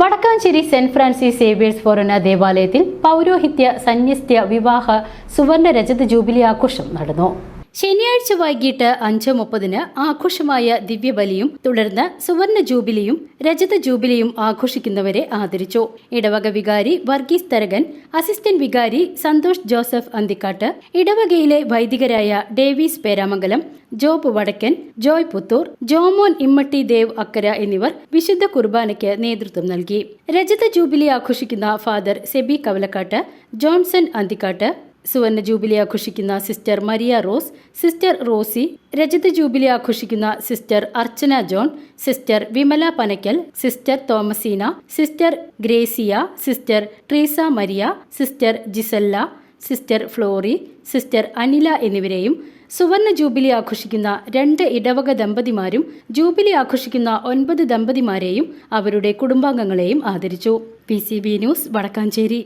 Vadakkanchery saint Francis Xavier's forane ദേവാലയത്തിൽ പൗരോഹിത്യ സന്യസ്ത്യ വിവാഹ സുവർണ രജത ജൂബിലി ആഘോഷം നടന്നു. ശനിയാഴ്ച വൈകിട്ട് അഞ്ച് മുപ്പതിന് ആഘോഷമായ ദിവ്യബലിയും തുടർന്ന് സുവർണ ജൂബിലിയും രജത ജൂബിലിയും ആഘോഷിക്കുന്നവരെ ആദരിച്ചു. ഇടവക വികാരി വർഗീസ് തരകൻ അസിസ്റ്റന്റ് വികാരി സന്തോഷ് ജോസഫ് അന്തിക്കാട്ട് ഇടവകയിലെ വൈദികരായ ഡേവീസ് പേരാമംഗലം ജോബ് വടക്കൻ ജോയ് പുത്തൂർ ജോമോൻ ഇമ്മട്ടി ദേവ് അക്കര എന്നിവർ വിശുദ്ധ കുർബാനയ്ക്ക് നേതൃത്വം നൽകി. രജത ജൂബിലി ആഘോഷിക്കുന്ന ഫാദർ സെബി കവലക്കാട്ട് ജോൺസൺ അന്തിക്കാട്ട് സുവർണ ജൂബിലി ആഘോഷിക്കുന്ന sister Maria Rose sister Rosy രജത ജൂബിലി ആഘോഷിക്കുന്ന sister Archana John sister Vimala Panakkal sister Thomasina sister Gracia sister Treesa Maria sister Jisella sister Flory sister Anila എന്നിവരെയും സുവർണ ജൂബിലി ആഘോഷിക്കുന്ന രണ്ട് ഇടവക ദമ്പതിമാരും ജൂബിലി ആഘോഷിക്കുന്ന ഒൻപത് ദമ്പതിമാരെയും അവരുടെ കുടുംബാംഗങ്ങളെയും ആദരിച്ചു. P news Vadakkanchery.